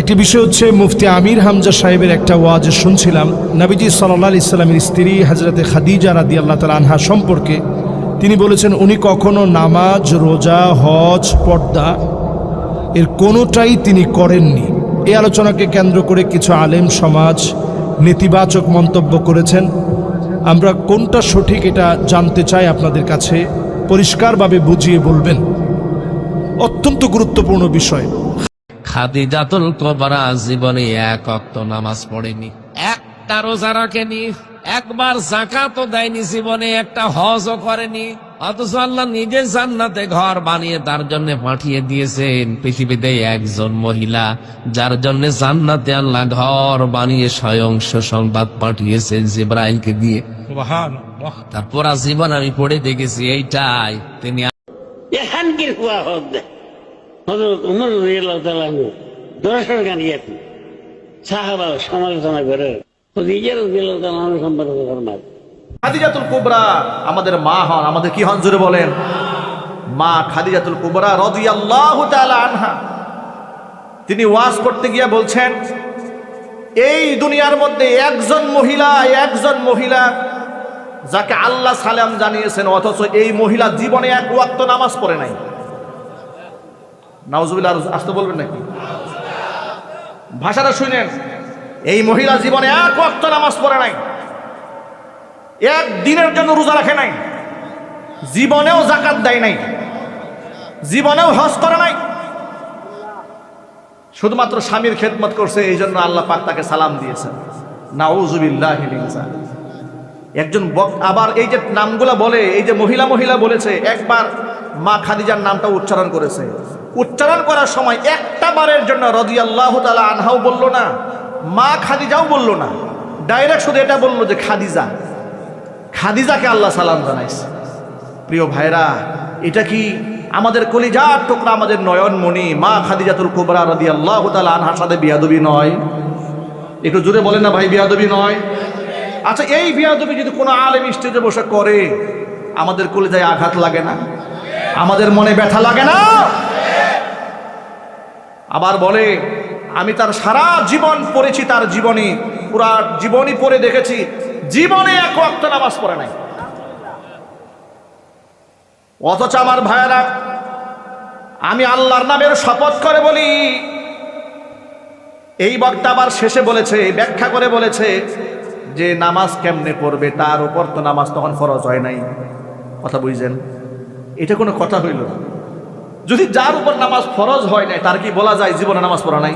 একটি বিষয় হচ্ছে, মুফতি আমির হামজা সাহেবের একটা ওয়াজ শুনছিলাম। নবীজি সাল্লাহ ইসলামের স্ত্রী হজরতে খাদিজা রাদি আল্লাহ তালা আনহা সম্পর্কে। তিনি বলেছেন, উনি কখনো নামাজ, রোজা, হজ, পর্দা এর কোনোটাই তিনি করেননি। এই আলোচনাকে কেন্দ্র করে কিছু আলেম সমাজ নেতিবাচক মন্তব্য করেছেন। আমরা কোনটা সঠিক এটা জানতে চাই আপনাদের কাছে। পরিষ্কারভাবে বুঝিয়ে বলবেন। অত্যন্ত গুরুত্বপূর্ণ বিষয়। খাদিজাতুল কোবরা জীবনে এক অক্ত নামাজ পড়েনি। একটা রোজা রাখেনি একবার জাকাতও দেয়নি জীবনে একটা হজও করেনি। অথচ আল্লাহ নিজে জান্নাতে ঘর বানিয়ে তার জন্য পাঠিয়ে দিয়েছেন পৃথিবীতে একজন মহিলা যার জন্য জান্নাতে আল্লাহ ঘর বানিয়ে স্বয়ং সংবাদ পাঠিয়েছেন জিব্রাইলকে দিয়ে। তার পুরা জীবন আমি পড়ে দেখেছি এইটাই। তিনি এখানকার হওয়া হোক। হজরত উমর দর্শন কানিয়েছেন সাহাবা সমালোচনা করে। খাদিজাতুল আমাদের মা হন। আমাদের কি হন জুড়ে বলেন? মা খাদিজাতুল আনহা। তিনি ওয়াজ করতে গিয়ে বলছেন, এই দুনিয়ার মধ্যে একজন মহিলা একজন মহিলা যাকে আল্লাহ সালাম জানিয়েছেন, অথচ এই মহিলা জীবনে এক ওয়াক্ত নামাজ পড়ে নাই। নাউজুবিল্লাহ, আর আসতে বলবেন নাকি? ভাষাটা শুনেন। এই মহিলা জীবনে এক ওয়াক্ত নামাজ পড়ে নাই। এক দিনের জন্য রোজা রাখে নাই। জীবনেও জাকাত দেয় নাই। জীবনেও হজ করে নাই। শুধুমাত্র স্বামীর খেদমত করছে, এই জন্য আল্লাহ পাক তাকে সালাম দিয়েছেন। নাউজুবিল্লাহ একজন আবার এই যে নামগুলা বলে, এই যে মহিলা মহিলা বলেছে, একবার মা খাদিজার নামটা উচ্চারণ করেছে। উচ্চারণ করার সময় একটা বারের জন্য রদি আল্লাহ তালা আনহাও বলল না, মা খাদিজাও বলল না, ডাইরেক্ট শুধু এটা বলল যে খাদিজা। খাদিজাকে আল্লাহ সালাম জানাইছে। প্রিয় ভাইরা, এটা কি আমাদের কলিজার টুকরা, আমাদের নয়নমণি, মা খাদিজাতুল কুবরা রদি আল্লাহ তালা আনহার সাথে বিয়াদবি নয়? একটু জোরে বলেন না ভাই, বিয়াদবি নয়? আচ্ছা এই বিয়াদবি যদি কোনো আলেম স্টেজে বসে করে, আমাদের কলিজায় আঘাত লাগে না? আমাদের মনে ব্যথা লাগে না? আবার বলে, আমি তার সারা জীবন পড়েছি, তার জীবনী, পুরা জীবনী পড়ে দেখেছি। জীবনে এক ওয়াক্ত নামাজ পড়ে নাই। অথচ আমার ভাইয়েরা, আমি আল্লাহর নামের শপথ করে বলি, এই বক্তা আবার শেষে বলেছে ব্যাখ্যা করে বলেছে যে, নামাজ কেমনে পড়বে? তার উপর তো নামাজ তখন ফরজ হয় নাই। কথা বুঝছেন এটা কোনো কথা হইল না। যদি যার উপর নামাজ ফরজ হয় নাই, তার কি বলা যায় জীবনে নামাজ পড়া নাই?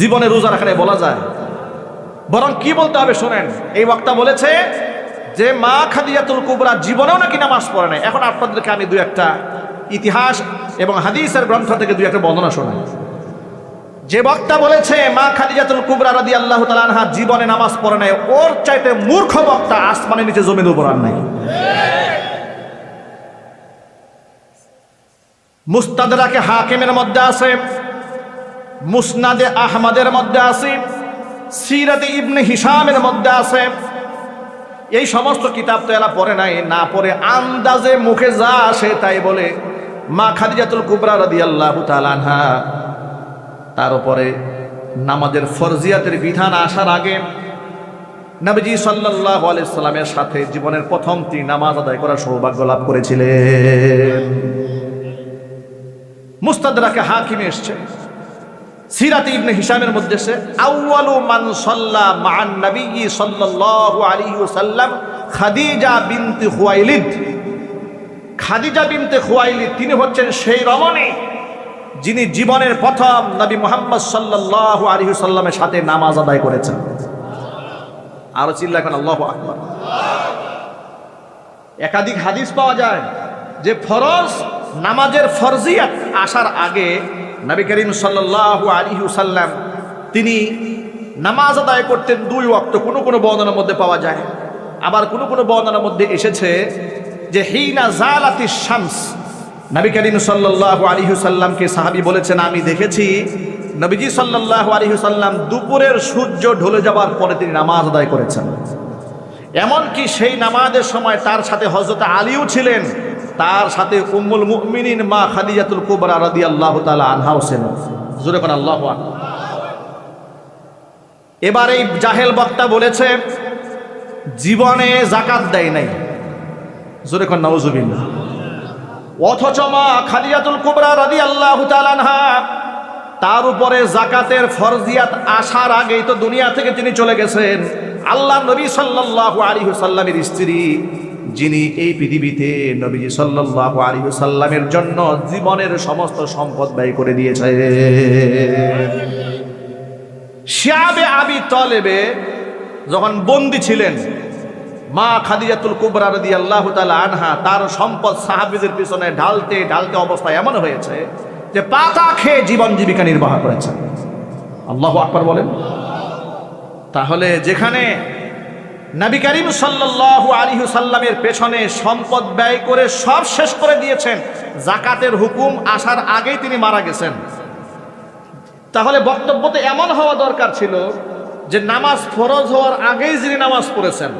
জীবনে রোজা রাখা বলা যায়। বরং কি বলতে হবে শোনেন, এই বক্তা বলেছে যে, মা খাদিজাতুল কুবরা জীবনেও নাকি নামাজ পড়ে নাই। এখন আপনাদেরকে আমি দু একটা ইতিহাস এবং হাদিসের গ্রন্থ থেকে দু একটা বর্ণনা শোনাই। যে বক্তা বলেছে, মা খাদিজাতুল কুবরা রাদি আল্লাহ তালানহা জীবনে নামাজ পড়ে নাই, ওর চাইতে মূর্খ বক্তা আসমানের নিচে জমির উপর আর নাই। মুস্তাদরাকে হাকিমের মধ্যে আছে, মুসনাদে আহমদের মধ্যে আছে, সিরাতে ইবনে হিসামের মধ্যে আছে। এই সমস্ত কিতাব তো এরা পড়ে নাই, না পড়ে আন্দাজে মুখে যা আসে তাই বলে মা খাদিজাতুল কুবরা রাদি আল্লাহ তালানহা তার উপরে নামাজের ফরজিয়াতের বিধান আসার আগে নবীজি সাল্লাহ আলাইসাল্লামের সাথে জীবনের প্রথম তিনি নামাজ আদায় করার সৌভাগ্য লাভ করেছিলেন। মুস্তাদরাকে হাকিমে এসছে। সিরাতে ইবনে হিসামের মধ্যে সে আউয়ালু মান সাল্লা মান নবী সাল্লাল্লাহু আলাইহি ওয়াসাল্লাম খাদিজা বিনতে খুয়াইলিদ। খাদিজা বিনতে খুয়াইলিদ, তিনি হচ্ছেন সেই রমণী যিনি জীবনের প্রথম নবী মোহাম্মদ সাল্লাল্লাহু আলাইহি সাল্লামের সাথে নামাজ আদায় করেছেন। আরও চিল্লা এখন আল্লাহু আকবার। একাধিক হাদিস পাওয়া যায় যে ফরজ নামাজের ফরজিয়াত আসার আগে নবী করিম সাল্লাল্লাহু আলাইহি সাল্লাম তিনি নামাজ আদায় করতেন দুই ওয়াক্ত। কোনো কোনো বর্ণনার মধ্যে পাওয়া যায়। আবার কোনো কোনো বর্ণনার মধ্যে এসেছে যে, হিনা জালাতি শামস নবী করিম সাল্লাল্লাহু আলাইহি সাল্লামকে সাহাবী বলেছেন, আমি দেখেছি নবীজি সাল্লাল্লাহু আলাইহি সাল্লাম দুপুরের সূর্য ঢলে যাবার পরে তিনি নামাজ আদায় করেছেন। এমনকি সেই নামাজের সময় তার সাথে হজরত আলীও ছিলেন। তার সাথে উম্মুল মুমিনিন মা খাদিজাতুল কুবরা রাদিয়াল্লাহু তাআলা আনহাও ছিলেন জোরে কোন আল্লাহু এবার এই জাহেল বক্তা বলেছে, জীবনে জাকাত দেয় নাই। জোরে কর নওজুবিল্লাহ অথচ মা খাদিজাতুল কুবরা রাদিয়াল্লাহু তাআলা আনহা, তার উপরে জাকাতের ফরজিয়াত আসার আগেই তো দুনিয়া থেকে তিনি চলে গেছেন। আল্লাহ নবী সাল্লাল্লাহু আলাইহি সাল্লামের স্ত্রী যিনি এই পৃথিবীতে নবীজি সাল্লাল্লাহু আলাইহি সাল্লামের জন্য জীবনের সমস্ত সম্পদ ব্যয় করে দিয়েছে শিয়াবে আবি তলেবে যখন বন্দী ছিলেন, মা খাদিজাতুল কুবরা রদি আল্লাহ আনহা, তার সম্পদ সাহাবিদের পিছনে ঢালতে ঢালতে অবস্থা এমন হয়েছে যে পাতা খেয়ে জীবন জীবিকা নির্বাহ করেছে আল্লাহ আকবর বলেন। তাহলে যেখানে নবী করিম সাল্লাল্লাহু আলাইহি সাল্লামের পেছনে সম্পদ ব্যয় করে সব শেষ করে দিয়েছেন। জাকাতের হুকুম আসার আগেই তিনি মারা গেছেন। তাহলে বক্তব্য তো এমন হওয়া দরকার ছিল যে নামাজ ফরজ হওয়ার আগেই যিনি নামাজ পড়েছেন,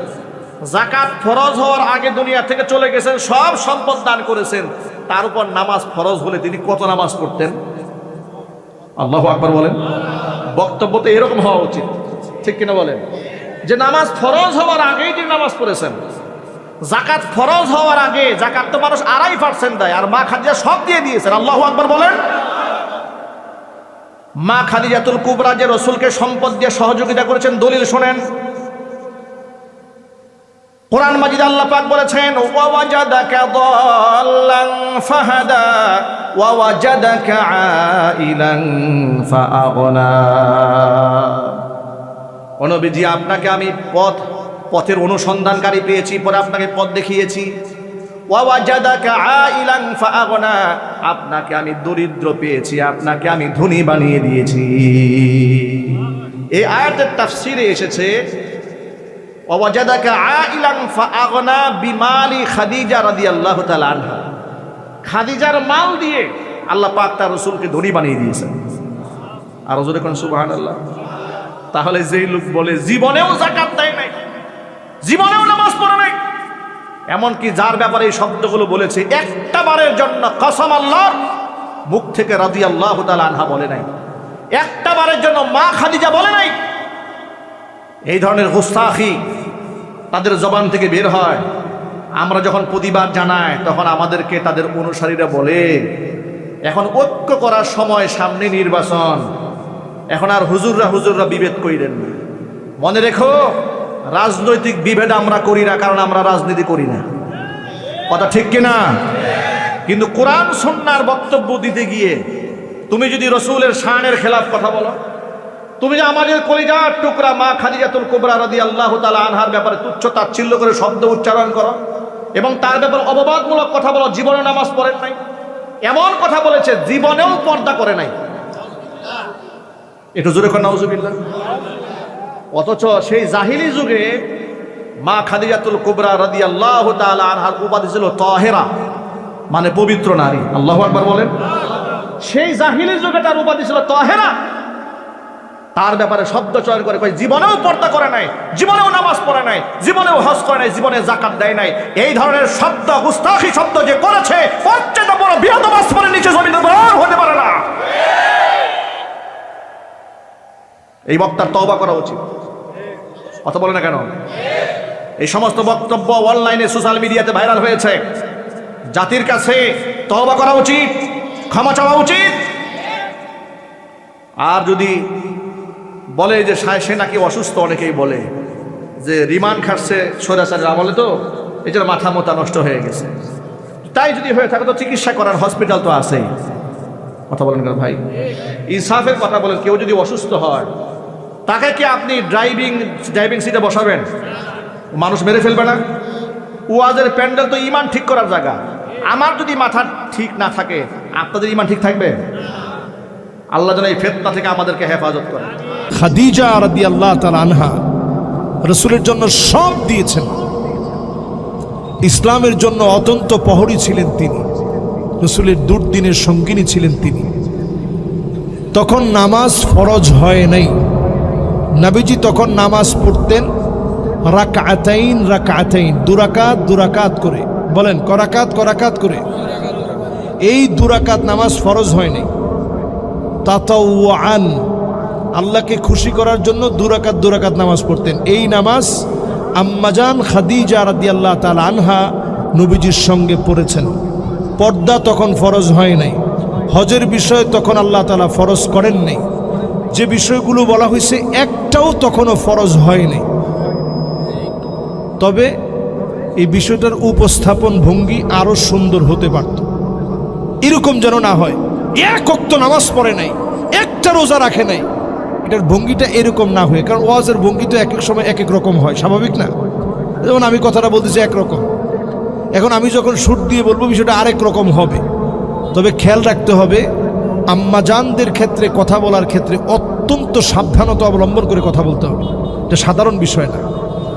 জাকাত ফরজ হওয়ার আগে দুনিয়া থেকে চলে গেছেন, সব সম্পদ দান করেছেন, তার উপর নামাজ ফরজ হলে তিনি কত নামাজ পড়তেন? আল্লাহ আকবর বলেন। বক্তব্য তো এরকম হওয়া উচিত। ঠিক কিনা বলেন? যে নামাজ ফরজ হওয়ার আগেই তিনি নামাজ পড়েছেন। জাকাত ফরজ হওয়ার আগে জাকাত তো মানুষ আড়াই পার্সেন্ট দেয়, আর মা খাদিজা সব দিয়ে দিয়েছেন। আল্লাহ আকবর বলেন। মা খাদিজাতুল কুবরা যে রসুলকে সম্পদ দিয়ে সহযোগিতা করেছেন, দলিল শোনেন। কোরআন মাজিদ আল্লাহ পাক বলেছেন ওয়াজাদাকা দাল্লান ফাহাদা ওয়াজাদাকা আইলান ফাআগনা। ও নবীজি আপনাকে আমি পথ, পথের অনুসন্ধানকারী পেয়েছি, পরে আপনাকে পথ দেখিয়েছি। আপনাকে আমি দরিদ্র পেয়েছি, আপনাকে আমি ধনী বানিয়ে দিয়েছি। এই আয়াতের তাফসিরে এসেছে খাদিজার মাল দিয়ে আল্লাহ পাক তার রসুলকে ধনী বানিয়ে দিয়েছেন। আর জোরে কোন সুবহানাল্লাহ। তাহলে যেই লোক বলে, জীবনেও জাকাত দেয় নাই, জীবনেও নামাজ পড়ে নাই। এমনকি যার ব্যাপারে এই শব্দগুলো বলেছে, একটা বারের জন্য কসম আল্লাহর মুখ থেকে রাজি আল্লাহ আনহা বলে নাই। একটা বারের জন্য মা খাদিজা বলে নাই। এই ধরনের গুস্তাখি তাদের জবান থেকে বের হয়। আমরা যখন প্রতিবাদ জানাই, তখন আমাদেরকে তাদের অনুসারীরা বলে, এখন ঐক্য করার সময় সামনে নির্বাচন। এখন আর হুজুররা হুজুররা বিভেদ করিলেন না। মনে রেখো, রাজনৈতিক বিভেদ আমরা করি না, কারণ আমরা রাজনীতি করি না। কথা ঠিক কিনা কিন্তু কোরআন সন্ন্যার বক্তব্য দিতে গিয়ে তুমি যদি রসুলের শানের খেলাফ কথা বলো, তুমি যে আমাদের কলিজার টুকরা মা খাদিজাতুল কুবরা রাদি আল্লাহ তালা আনহার ব্যাপারে তুচ্ছ তাচ্ছিল্য করে শব্দ উচ্চারণ করো, এবং তার ব্যাপারে অববাদমূলক কথা বলো, জীবনে নামাজ পড়েন নাই। এমন কথা বলেছে, জীবনেও পর্দা করে নাই। একটু জোরে কর, নাউজুবিল্লাহ। অথচ সেই জাহিলি যুগে মা খাদিজাতুল কুবরা রাদি আল্লাহ আনহার উপাধি ছিল তহেরা মানে পবিত্র নারী। আল্লাহ একবার বলেন। সেই জাহিলি যুগে তার উপাধি ছিল তহেরা। তার ব্যাপারে শব্দ চয়ন করে কয়, জীবনেও পর্দা করে নাই, জীবনেও নামাজ পড়ে নাই, জীবনেও হজ করে নাই, জীবনে জাকাত দেয় নাই। এই ধরনের শব্দ, গুস্তাখি শব্দ যে করেছে প্রত্যেকটা বড় বৃহৎ আসমানের নিচে জমিতে হতে পারে না। এই বক্তার তওবা করা উচিত। অত বলে না কেন? এই সমস্ত বক্তব্য অনলাইনে সোশ্যাল মিডিয়াতে ভাইরাল হয়েছে। জাতির কাছে তওবা করা উচিত, ক্ষমা চাওয়া উচিত। আর যদি বলে যে সে নাকি অসুস্থ, অনেকেই বলে যে রিমান্ড খাটছে সৈরাচারের আমলে তো, এই জন্য মাথা মোতা নষ্ট হয়ে গেছে। তাই যদি হয়ে থাকে তো চিকিৎসা করার হসপিটাল তো আছেই। কথা বলেন কেন ভাই? ইনসাফের কথা বলেন, কেউ যদি অসুস্থ হয় তাকে কি আপনি ড্রাইভিং ড্রাইভিং সিটে বসাবেন? মানুষ মেরে ফেলবে না? ওয়াজের প্যান্ডেল তো ইমান ঠিক করার জায়গা। আমার যদি মাথা ঠিক না থাকে, আপনাদের ইমান ঠিক থাকবে? আল্লাহ যেন এই ফেতনা থেকে আমাদেরকে হেফাজত করে খাদিজা রাদি আল্লাহ তালা আনহা রসুলের জন্য সব দিয়েছেন। ইসলামের জন্য অত্যন্ত প্রহরী ছিলেন তিনি। রসুলের দুর্দিনের সঙ্গিনী ছিলেন তিনি। তখন নামাজ ফরজ হয় নাই। নাবিজি তখন নামাজ পড়তেন রাকাতাইন রাকাতাইন, দুরাকাত দুরাকাত করে। বলেন, করাকাত করাকাত করে। এই দুরাকাত নামাজ ফরজ হয় নাই। তাতাওয়ান, আল্লাহকে খুশি করার জন্য দুরাকাত দুরাকাত নামাজ পড়তেন। এই নামাজ আম্মাজান খাদিজা রাদি আল্লাহ তাল আনহা নবীজির সঙ্গে পড়েছেন। পর্দা তখন ফরজ হয় নাই। হজের বিষয় তখন আল্লাহ তালা ফরজ করেন নাই। যে বিষয়গুলো বলা হয়েছে একটাও তখনও ফরজ হয়নি। তবে এই বিষয়টার উপস্থাপন ভঙ্গি আরও সুন্দর হতে পারত। এরকম যেন না হয়। এক অক্ত নামাজ পড়ে নাই, একটা রোজা রাখে নাই। এটার ভঙ্গিটা এরকম না হয়ে, কারণ ওয়াজের ভঙ্গি তো এক এক সময় এক এক রকম হয়, স্বাভাবিক না? যেমন আমি কথাটা বলতেছি একরকম এখন আমি যখন সুর দিয়ে বলব, বিষয়টা আরেক রকম হবে। তবে খেয়াল রাখতে হবে, আম্মাজানদের ক্ষেত্রে, কথা বলার ক্ষেত্রে অত্যন্ত সাবধানতা অবলম্বন করে কথা বলতে হবে। এটা সাধারণ বিষয় না।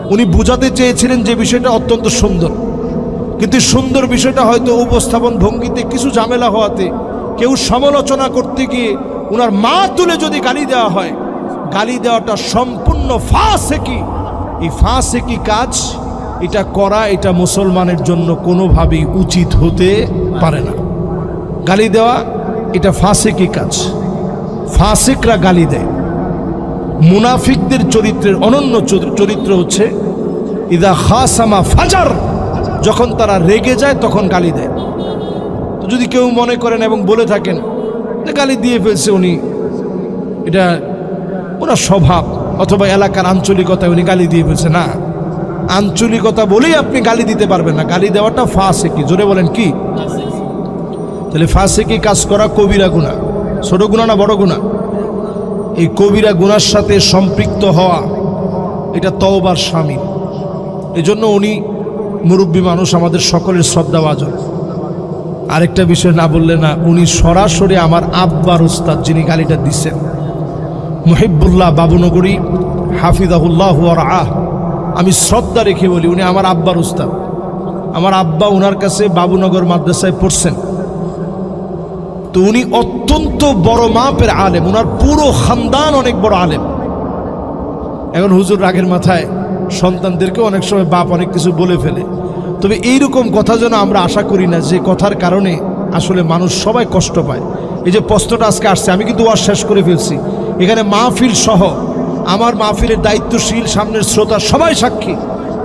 উনি বুঝাতে চেয়েছিলেন যে বিষয়টা অত্যন্ত সুন্দর। কিন্তু সুন্দর বিষয়টা হয়তো উপস্থাপন ভঙ্গিতে কিছু ঝামেলা হওয়াতে, কেউ সমালোচনা করতে গিয়ে ওনার মা তুলে যদি গালি দেওয়া হয়, গালি দেওয়াটা সম্পূর্ণ ফাঁসেকি। এই ফাঁসেকি কাজ, এটা করা এটা মুসলমানের জন্য কোনোভাবেই উচিত হতে পারে না। গালি দেওয়া, এটা ফাঁসেকি কাজ। ফাঁসেকরা গালি দেয়। মুনাফিকদের চরিত্রের অনন্য চরি- চরিত্র হচ্ছে, ইদা খাসামা ফাজার যখন তারা রেগে যায় তখন গালি দেয়। তো যদি কেউ মনে করেন এবং বলে থাকেন যে গালি দিয়ে ফেলছে উনি, এটা ওনার স্বভাব, অথবা এলাকার আঞ্চলিকতায় উনি গালি দিয়ে ফেলছে। না, আঞ্চলিকতা বলেই আপনি গালি দিতে পারবেন না। গালি দেওয়াটা ফাঁসে কি জোরে বলেন কি? তাহলে ফাঁসে কি কাজ করা কবিরা গুণা ছোট গুণা না বড় গুণা? এই কবিরা গুনার সাথে সম্পৃক্ত হওয়া, এটা তওবার স্বামী এজন্য উনি মুরব্বী মানুষ, আমাদের সকলের শ্রদ্ধা শ্রদ্ধাভাজন আরেকটা বিষয় না বললে না, উনি সরাসরি আমার আব্বার উস্তাদ যিনি গালিটা দিচ্ছেন। মুহিবুল্লাহ বাবুনগরী হাফিজাহুল্লাহ আহ আমি শ্রদ্ধা রেখে বলি, উনি আমার আব্বার উস্তাদ। আমার আব্বা ওনার কাছে বাবুনগর মাদ্রাসায় পড়ছেন। তো উনি অত্যন্ত বড় মাপের আলেম। ওনার পুরো খানদান অনেক বড় আলেম। এখন হুজুর রাগের মাথায় সন্তানদেরকে অনেক সময় বাপ অনেক কিছু বলে ফেলে। তবে এইরকম কথা যেন আমরা আশা করি না, যে কথার কারণে আসলে মানুষ সবাই কষ্ট পায়। এই যে প্রশ্নটা আজকে আসছে, আমি কিন্তু ওয়াজ শেষ করে ফেলছি। এখানে মাহফিল সহ আমার মাহফিলের দায়িত্বশীল সামনের শ্রোতা সবাই সাক্ষী।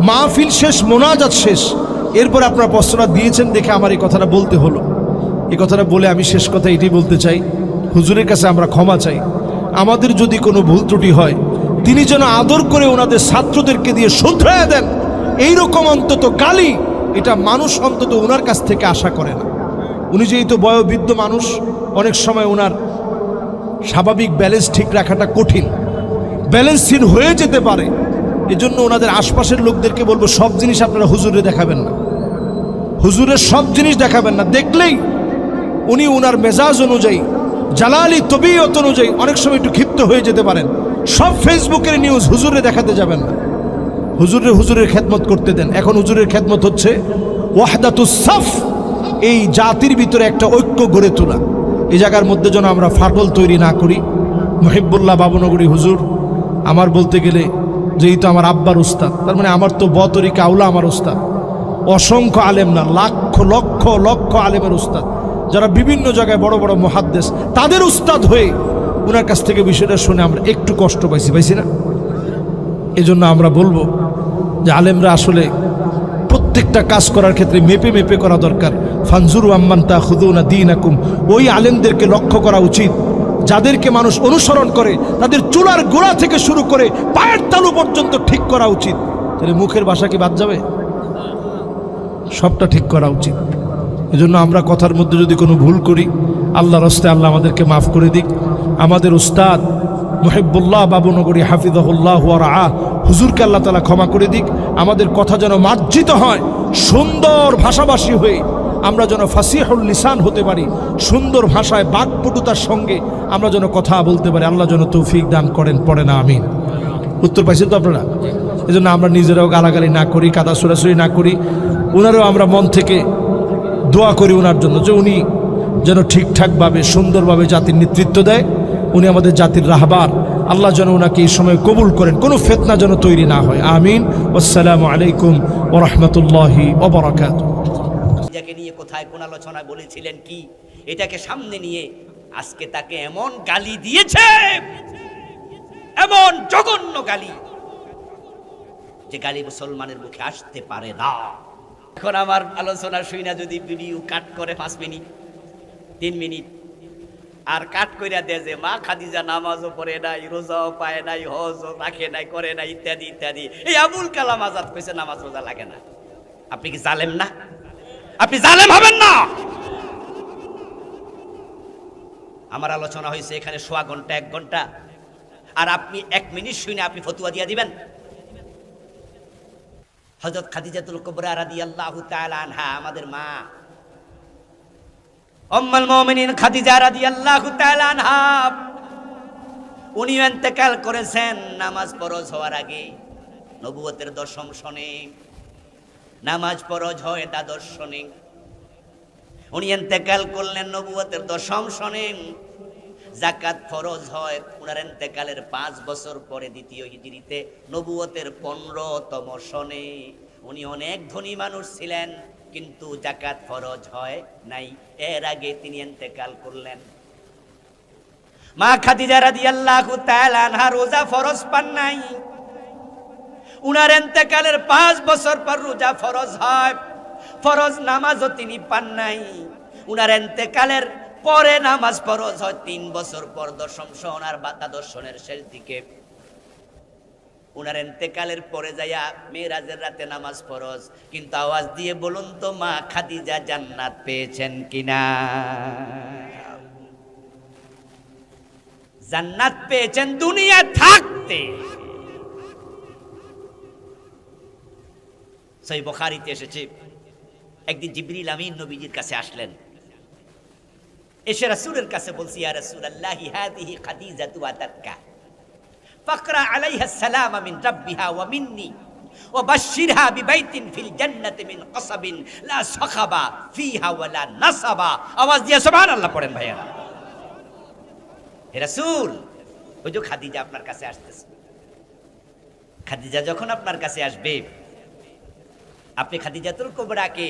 মাহফিল শেষ, মোনাজাত শেষ। এরপর আপনার প্রশ্নটা দিয়েছেন দেখে আমার এই কথাটা বলতে হলো। এই কথাটা বলে আমি শেষ কথা এটাই বলতে চাই। হুজুরের কাছে আমরা ক্ষমা চাই। আমাদের যদি কোনো ভুল ত্রুটি হয়, তিনি যেন আদর করে ওনাদের ছাত্রদেরকে দিয়ে শুধরায় দেন, এইরকম অন্তত গালি এটা মানুষ অন্তত ওনার কাছ থেকে আশা করে না। উনি যেহেতু বয়োবৃদ্ধ মানুষ, অনেক সময় ওনার স্বাভাবিক ব্যালেন্স ঠিক রাখাটা কঠিন। ব্যালেন্সহীন হয়ে যেতে পারে। এজন্য ওনাদের আশপাশের লোকদেরকে বলব, সব জিনিস আপনারা হুজুরে দেখাবেন না। হুজুরের সব জিনিস দেখাবেন না। দেখলেই উনি উনার মেজাজ অনুযায়ী, জালালি তবিয়ত অনুযায়ী অনেক সময় একটু ক্ষিপ্ত হয়ে যেতে পারেন। সব ফেসবুকের নিউজ হুজুরে দেখাতে যাবেন না। হুজুরে হুজুরের খেদমত করতে দেন। এখন হুজুরের খেদমত হচ্ছে ওয়াহদাতুস সাফ, এই জাতির ভিতরে একটা ঐক্য গড়ে তোলা। এই জায়গার মধ্যে যেন আমরা ফাটল তৈরি না করি। মহিবুল্লাহ বাবনগরী হুজুর, আমার বলতে গেলে যেই তো আমার আব্বার উস্তাদ তার মানে আমার তো বতরিকা আউলা আমার উস্তাদ অসংখ্য আলেম না, লাখ, লক্ষ লক্ষ আলেমের উস্তাদ যারা বিভিন্ন জায়গায় বড় বড় মহাদ্দেশ, তাদের উস্তাদ হয়ে ওনার কাছ থেকে বিষয়টা শুনে আমরা একটু কষ্ট পাইছি পাইছি না? এজন্য আমরা বলব যে আলেমরা আসলে প্রত্যেকটা কাজ করার ক্ষেত্রে মেপে মেপে করা দরকার। ফানজুরু আম্মান তা খুদুনা দিন আকুম ওই আলেমদেরকে লক্ষ্য করা উচিত। যাদেরকে মানুষ অনুসরণ করে, তাদের চুলার গোড়া থেকে শুরু করে পায়ের তালু পর্যন্ত ঠিক করা উচিত। তাহলে মুখের ভাষা কি বাদ যাবে? সবটা ঠিক করা উচিত। এজন্য আমরা কথার মধ্যে যদি কোনো ভুল করি আল্লাহ রস্তে আল্লাহ আমাদেরকে মাফ করে দিক। আমাদের উস্তাদ মুহিবুল্লাহ বাবুনগরী হাফিজাহুল্লাহ আহ হুজুরকে আল্লাহ তালা ক্ষমা করে দিক। আমাদের কথা যেন মার্জিত হয়, সুন্দর ভাষাভাষী হয়ে আমরা যেন ফাসিহুল লিসান হতে পারি, সুন্দর ভাষায় বাকপটুতার সঙ্গে আমরা যেন কথা বলতে পারি। আল্লাহ যেন তৌফিক দান করেন, পড়ে না, আমিন। উত্তর পাইছেন তো আপনারা? এই আমরা নিজেরাও গালাগালি না করি, কাদা সরাসরি না করি। ওনারও আমরা মন থেকে দোয়া করি ওনার জন্য যে উনি যেন ঠিকঠাকভাবে, সুন্দরভাবে জাতির নেতৃত্ব দেয়। উনি আমাদের জাতির রাহবার। আল্লাহ যেন ওনাকে এই সময় কবুল করেন। কোনো ফেতনা যেন তৈরি না হয়। আমিন। আসসালামু আলাইকুম ওরহমতুল্লাহি ওবরাকাত যাকে নিয়ে কোথায় কোন আলোচনায় বলেছিলেন কি? এটাকে সামনে নিয়ে আজকে তাকে এমন গালি দিয়েছে, এমন জঘন্য গালি যে গালি মুসলমানের মুখে আসতে পারে না। এখন আমার আলোচনা শুই না, যদি ভিডিও কাট করে পাঁচ মিনিট, তিন মিনিট। আর কাট কইরা দেয় যে, মা খাদিজা নামাজও পড়ে নাই, রোজাও পায় নাই, হজও রাখে নাই, করে নাই, ইত্যাদি ইত্যাদি। এই আবুল কালাম আজাদ কইছে, নামাজ রোজা লাগে না। আপনি কি জালেম না? আপনি জালেম হবেন না! আমার আলোচনা হয়েছে এখানে সোয়া ঘণ্টা, এক ঘণ্টা। আর আপনি এক মিনিট শুনে আপনি ফতুয়া দিয়া দিবেন? হজরত খাদিজাতুল কুবরা রাদিয়াল্লাহু তাআলা আনহা, আমাদের মা। উম্মুল মুমিনিন খাদিজা রাদিয়াল্লাহু তাআলা আনহা উনি ইন্তেকাল করেছেন নামাজ ফরজ হওয়ার আগে। নবুয়তের দশম শনে নামাজ ফরজ হয় দ্বাদশ শনে উনি ইন্তেকাল করলেন নবুয়তের দশম শনে জাকাত ফরজ হয় উনার এন্তেকালের পাঁচ বছর পরে দ্বিতীয় হিজড়িতে নবুয়তের পনেরোতম সনে। উনি অনেক ধনী মানুষ ছিলেন, কিন্তু জাকাত ফরজ হয় নাই। এর আগে তিনি এন্তেকাল করলেন। মা খাদিজা রাদিয়াল্লাহু তাআলা আনহা রোজা ফরজ পান নাই। উনার এন্তেকালের পাঁচ বছর পর রোজা ফরজ হয়। ফরজ নামাজও তিনি পান নাই। উনার এন্তেকালের পরে নামাজ ফরজ হয়, তিন বছর পর দশম সন আর বাতা দর্শনের শেষ দিকে। উনার এন্তেকালের পরে যাইয়া মেয়েরাজের রাতে নামাজ ফরজ, কিন্তু আওয়াজ দিয়ে বলুন তো, মা খাদিজা জান্নাত পেয়েছেন কিনা? জান্নাত পেয়েছেন দুনিয়া থাকতে। সেই বখারিতে এসেছে। একদিন জিবরিল আমিন নবীজির কাছে আসলেন। এসে রাসূলের কাছে বলছি, ইয়া রাসূলুল্লাহি, হাদিহি খাদিজাতু আতাতকা ফাকরা আলাইহা সালাম মিন রাব্বিহা ওয়া মিন্নি ওয়া বাশশিরহা বিবাইতিন ফিল জান্নাতি মিন কসাবিন লা সাখাবা ফিহা ওয়া লা নাসাবা। আওয়াজ দিয়ে সুবহানাল্লাহ পড়েন ভাইয়া হে রাসূল, ওই যে খাদিজা আপনার কাছে আসতেছে। খাদিজা যখন আপনার কাছে আসবে, আপনি খাদিজাতুল কোবরাকে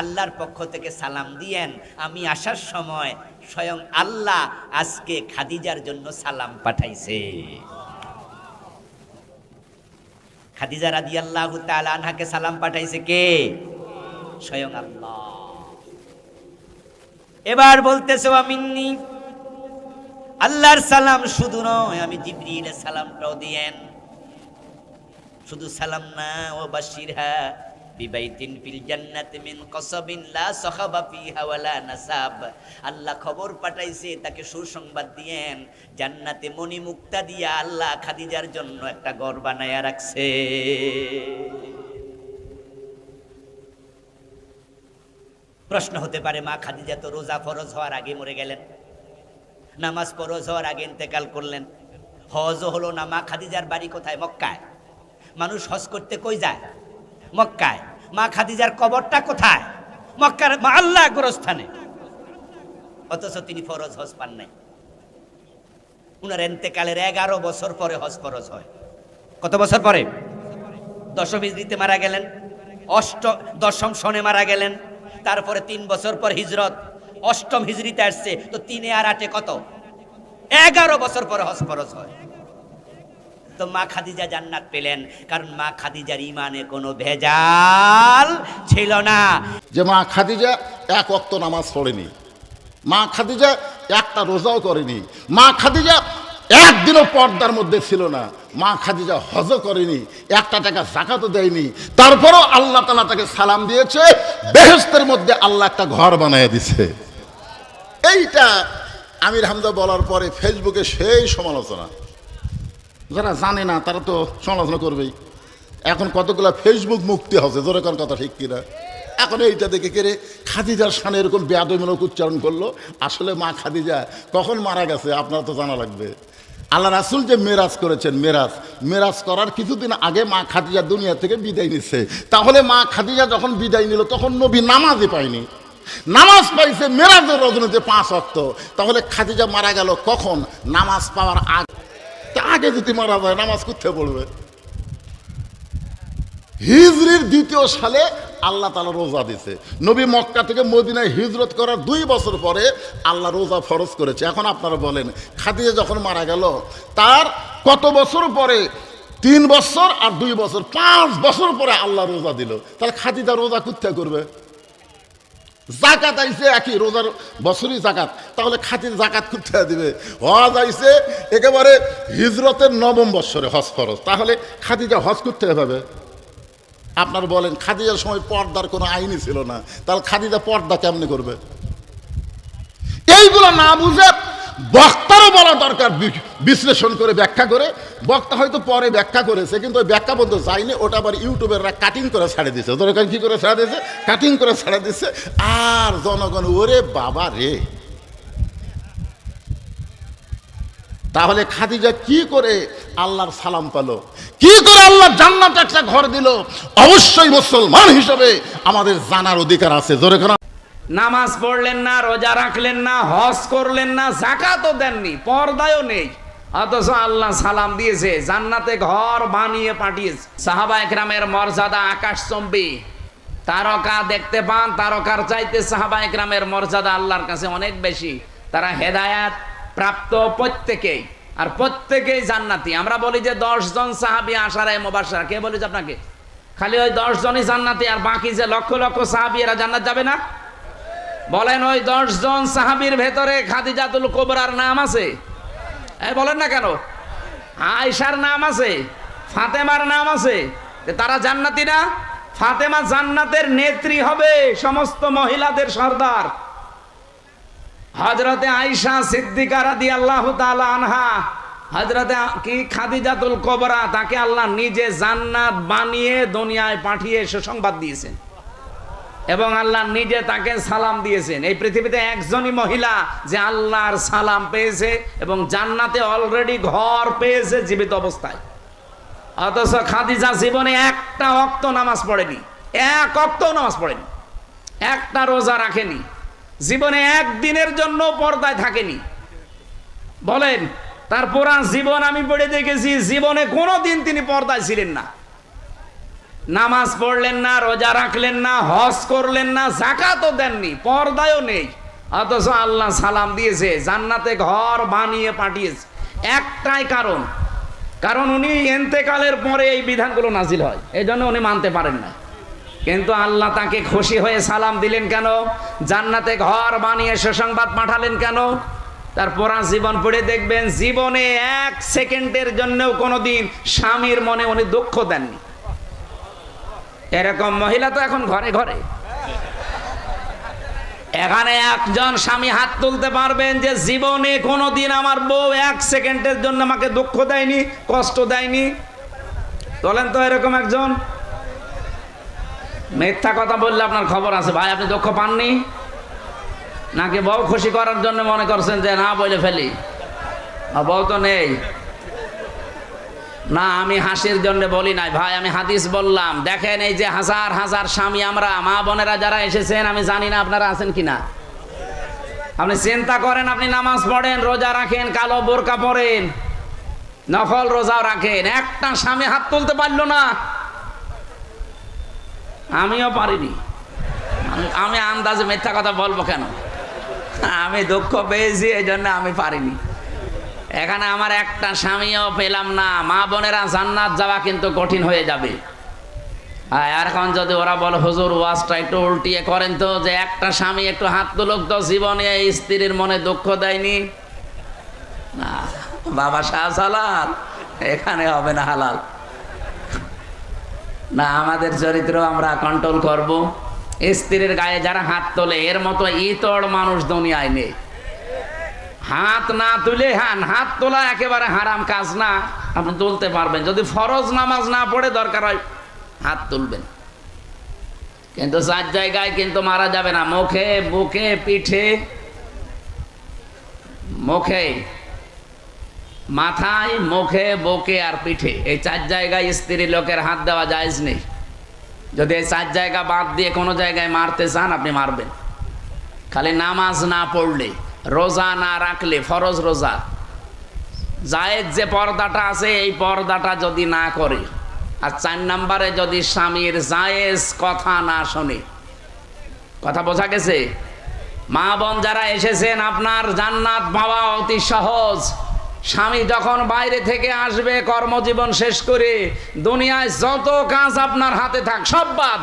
আল্লাহর পক্ষ থেকে সালাম দিয়েন। আমি আসার সময় স্বয়ং আল্লাহ আজকে খাদিজার জন্য সালাম পাঠাইছে। খাদিজা রাদি আল্লাহ আনহাকে সালাম পাঠাইছে কে? স্বয়ং আল্লাহ। এবার বলতেছে আমিন্নি, আল্লাহর সালাম শুধু নয়, আমি জিবরিল সালামটাও দিয়েন। শুধু সালাম না, ও বাশিরহা বিবাইতিন ফিল জান্নাতি মিন কসাবিন লা সাখাবা ফিহা ওয়ালা নাসাব। আল্লাহ খবর পাঠাইছে, তাকে সুসংবাদ দিয়েন। জান্নাতে মণি মুক্তা দিয়া আল্লাহ খাদিজার জন্য একটা ঘর বানায়া রাখছে। প্রশ্ন হতে পারে, মা খাদিজা তো রোজা ফরজ হওয়ার আগে মরে গেলেন। নামাজ ফরজ হওয়ার আগে ইন্তেকাল করলেন। হজও হলো না, মা খাদিজার বাড়ি কোথায়? মক্কায়। মানুষ হজ করতে কই যায়? মক্কায়। মা খাদিজার কবরটা কোথায়? মক্কার মা আল্লাহ গোরস্থানে। অথচ তিনি ফরজ হজ পান নাই। উনার এন্তেকালের এগারো বছর পরে হজ ফরজ হয়। কত বছর পরে? দশম হিজড়িতে মারা গেলেন। অষ্ট, দশম সনে মারা গেলেন। তারপরে তিন বছর পর হিজরত। অষ্টম হিজড়িতে আসছে। তো তিনে আর আটে কত? এগারো বছর পরে হজ ফরজ হয়। তো মা খাদিজা জান্নাত পেলেন, কারণ মা খাদিজার ইমানে কোনো ভেজাল ছিল না। যে মা খাদিজা এক অক্ত নামাজ পড়েনি, মা খাদিজা একটা রোজাও করেনি, মা খাদিজা একদিনও পর্দার মধ্যে ছিল না, মা খাদিজা হজ করেনি, একটা টাকা জাকাতও দেয়নি, তারপরও আল্লাহ তালা তাকে সালাম দিয়েছে বেহেস্তের মধ্যে আল্লাহ একটা ঘর বানিয়ে দিছে এইটা আমির হামদা বলার পরে ফেসবুকে সেই সমালোচনা। যারা জানে না, তারা তো সমালোচনা করবেই। এখন কতগুলো ফেসবুক মুক্তি হচ্ছে জোরে কোন কথা ঠিক কিনা? এখন এইটা দেখে কেড়ে খাদিজার সানে এরকম বেয়াদমূলক উচ্চারণ করল। আসলে মা খাদিজা কখন মারা গেছে, আপনারা তো জানা লাগবে। আল্লাহ রাসুল যে মেরাজ করেছেন, মেরাজ মেরাজ করার কিছুদিন আগে মা খাদিজা দুনিয়া থেকে বিদায় নিচ্ছে। তাহলে মা খাদিজা যখন বিদায় নিল, তখন নবী নামাজই পায়নি। নামাজ পাইছে মেরাজের রজনীতে পাঁচ অক্ত। তাহলে খাদিজা মারা গেল কখন? নামাজ পাওয়ার আগে আগে যদি মারা যায়, নামাজ করতে পড়বে হিজরির দ্বিতীয় সালে আল্লাহ তালা রোজা দিছে। নবী মক্কা থেকে মদিনায় হিজরত করার দুই বছর পরে আল্লাহ রোজা ফরজ করেছে। এখন আপনারা বলেন, খাদিজা যখন মারা গেল, তার কত বছর পরে? তিন বছর আর দুই বছর, পাঁচ বছর পরে আল্লাহ রোজা দিল। তাহলে খাদিজা রোজা কুত্তা করবে? জাকাত আইছে, একই রোজার বছরই জাকাত। তাহলে খাতির জাকাত করতে দিবে? হজ আইছে, একেবারে হিজরতের নবম বৎসরে হজ খরচ তাহলে খাদিজা হজ করতে হবে আপনার বলেন, খাদিজার সময় পর্দার কোনো আইনই ছিল না। তাহলে খাদিজা পর্দা কেমনি করবে? এইগুলো না বুঝে বক্তারও বলা দরকার বিশ্লেষণ করে, ব্যাখ্যা করে। বক্তা হয়তো পরে ব্যাখ্যা করেছে, কিন্তু ওই ব্যাখ্যা পর্যন্ত যায়নি। ওটা আবার ইউটিউবেররা কাটিং করে ছাড়ে দিছে দরকার কি করে ছাড়া দিয়েছে? কাটিং করে ছাড়া দিচ্ছে আর জনগণ, ওরে বাবা রে! তাহলে খাদিজা কি করে আল্লাহর সালাম পেল? কি করে আল্লাহ জান্নাত একটা ঘর দিল? অবশ্যই মুসলমান হিসেবে আমাদের জানার অধিকার আছে। জোরে নামাজ পড়লেন না, রোজা রাখলেন না, হজ করলেন না জাকাতও দেননি, পর্দায়ও নেই। অথচ আল্লাহ সালাম দিয়েছে, জান্নাতে ঘর বানিয়ে পাঠিয়েছে। সাহাবা একরামের মর্যাদা আকাশচম্বী। তারকা দেখতে পান, তারকার চাইতে সাহাবা একরামের মর্যাদা আল্লাহর কাছে অনেক বেশি। তারা হেদায়াত প্রাপ্ত প্রত্যেকেই, আর প্রত্যেকেই জান্নাতি। আমরা বলি যে দশ জন সাহাবি আশারায় মোবাসার কে বলেছে আপনাকে? খালি ওই দশ জনই জান্নাতি, আর বাকি যে লক্ষ লক্ষ সাহাবি এরা জান্নাত যাবে না? বলেন ওই দশ জন সাহাবির ভেতরে খাদিজাতুল কোবরার নাম আছে? বলেন না কেন? আয়সার নাম আছে, ফাতেমার নাম আছে। তারা জান্নাতি না? ফাতেমা জান্নাতের নেত্রী হবে সমস্ত মহিলাদের সর্দার। হজরতে আয়সা সিদ্দিকা রাদি আল্লাহ আনহা হজরতে কি খাদিজাতুল কোবরা, তাকে আল্লাহ নিজে জান্নাত বানিয়ে দুনিয়ায় পাঠিয়ে সুসংবাদ দিয়েছেন। এবং আল্লাহ নিজে তাকে সালাম দিয়েছেন। এই পৃথিবীতে একজনই মহিলা যে আল্লাহর সালাম পেয়েছে এবং জান্নাতে অলরেডি ঘর পেয়েছে জীবিত অবস্থায়। অথচ খাদিজা জীবনে একটা অক্ত নামাজ পড়েনি। এক অক্ত নামাজ পড়েনি। একটা রোজা রাখেনি। জীবনে একদিনের জন্য পর্দায় থাকেনি। বলেন, তার পুরা জীবন আমি পড়ে দেখেছি, জীবনে কোনো দিন তিনি পর্দায় ছিলেন না। নামাজ পড়লেন না, রোজা রাখলেন না, হজ করলেন না জাকাতও দেননি, পর্দায়ও নেই। অথচ আল্লাহ সালাম দিয়েছে, জান্নাতে ঘর বানিয়ে পাঠিয়েছে। একটাই কারণ কারণ উনি এন্তেকালের পরে এই বিধানগুলো নাজিল হয়। এই জন্য উনি মানতে পারেন না। কিন্তু আল্লাহ তাকে খুশি হয়ে সালাম দিলেন কেন? জান্নাতে ঘর বানিয়ে সুসংবাদ পাঠালেন কেন? তার পরা জীবন পড়ে দেখবেন, জীবনে এক সেকেন্ডের জন্যও কোনোদিন স্বামীর মনে উনি দুঃখ দেননি। এরকম মহিলা তো এখন ঘরে ঘরে। এখানে একজন স্বামী হাত তুলতে পারবেন যে জীবনে কোনোদিন আমার বউ এক সেকেন্ডের জন্য আমাকে দুঃখ দেয়নি, কষ্ট দেয়নি। তোলেন তো এরকম একজন? মিথ্যা কথা বললে আপনার খবর আছে। ভাই, আপনি দুঃখ পাননি? নাকি বউ খুশি করার জন্য মনে করছেন যে, না বলে ফেলি। বউ তো নেই। না, আমি হাসির জন্য বলি নাই। ভাই, আমি হাদিস বললাম। দেখেন এই যে হাজার হাজার স্বামী আমরা, মা বোনেরা যারা এসেছেন, আমি জানি না আপনারা আছেন কিনা। আপনি চিন্তা করেন, আপনি নামাজ পড়েন, রোজা রাখেন, কালো বোরকা পরেন নফল রোজাও রাখেন। একটা স্বামী হাত তুলতে পারল না। আমিও পারিনি। আমি আন্দাজে মিথ্যা কথা বলব কেন? আমি দুঃখ পেয়েছি, এই জন্য আমি পারিনি। এখানে আমার একটা স্বামীও পেলাম না, মা বোনেরা জান্নাত যাওয়া কিন্তু কঠিন হয়ে যাবে। আর এখন যদি ওরা বলে, হুজুর, ওয়াজটা একটু উল্টিয়ে করেন তো, যে একটা স্বামী একটু হাত তুলুক তো, জীবনে স্ত্রীর মনে দুঃখ দেয়নি? না, বাবা শাহ সালাল এখানে হবে না হালাল। না, আমাদের চরিত্র আমরা কন্ট্রোল করব। স্ত্রীর গায়ে যারা হাত তোলে, এর মতো ইতর মানুষ দুনিয়ায় নেই। হাত না তুলে হ্যাঁ হাত তোলা একেবারে হারাম কাজ না। আপনি তুলতে পারবেন। যদি ফরজ নামাজ না পড়ে দরকার হয়, হাত তুলবেন। কিন্তু চার জায়গায় কিন্তু মারা যাবে না। মুখে, বুকে, পিঠে, মুখে, মাথায়, মুখে, বুকে আর পিঠে। এই চার জায়গায় স্ত্রী লোকের হাত দেওয়া জায়েজ নেই। যদি এই চার জায়গা বাদ দিয়ে কোনো জায়গায় মারতে চান, আপনি মারবেন। খালি নামাজ না পড়লে। রোজা না রাখলে ফরজ রোজা। জায়েজ যে পর্দাটা আছে, এই পর্দাটা যদি না করে, আর চার নাম্বারে যদি স্বামীর জায়েজ কথা না শোনে, কথা বোঝা গেছে? মা বোন যারা এসেছেন, আপনার জান্নাত পাওয়া অতি সহজ। স্বামী যখন বাইরে থেকে আসবে, কর্মজীবন শেষ করে, দুনিয়ায় যত কাজ আপনার হাতে থাক, সব বাদ।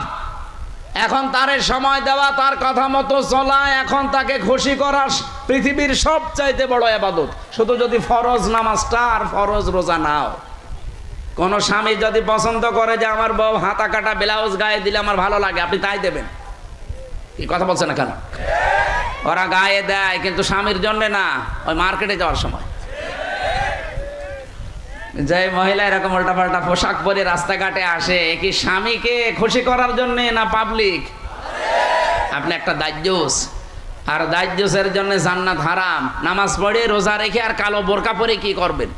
এখন তারে সময় দেওয়া, তার কথা মতো চলা, এখন তাকে খুশি করা পৃথিবীর সবচাইতে বড় আবাদত। শুধু যদি ফরজ নামাজটা আর ফরজ রোজা নাও। কোন স্বামী যদি পছন্দ করে যে আমার বউ হাতা কাটা ব্লাউজ গায়ে দিলে আমার ভালো লাগে, আপনি তাই দেবেন? কি কথা বলছেন না কেন? ওরা গায়ে দেয়, কিন্তু স্বামীর জন্যে না, ওই মার্কেটে যাওয়ার সময়। যে মহিলা এরকম উল্টাপাল্টা পোশাক পরে রাস্তাঘাটে আসে কি স্বামীকে খুশি করার জন্য না পাবলিক আপনি একটা দাজ্যুস আর দাজ্যুসের জন্য জান্নাত হারাম। নামাজ পড়ে, রোজা রেখে আর কালো বোরকা পরে কি করবেন?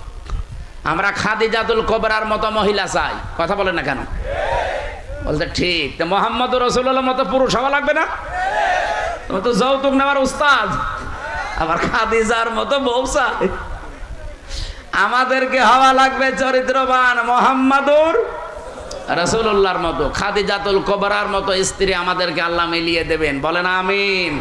আমরা খাদিজাতুল কোবরার মতো মহিলা চাই। কথা বলেন না কেন? বলতে ঠিক। তো মোহাম্মদ রসুল্লাহ মতো পুরুষ হওয়া লাগবে না? তুমি তো যৌতুক নেওয়ার উস্তাদ। আবার খাদিজার মতো বৌসা আমাদেরকে হওয়া লাগবে চরিত্রবান মোহাম্মদুর রসুল্লাহর মতো, খাদিজাতুল কবরার মতো স্ত্রী আমাদেরকে আল্লাহ মিলিয়ে দেবেন। বলেন আমিন।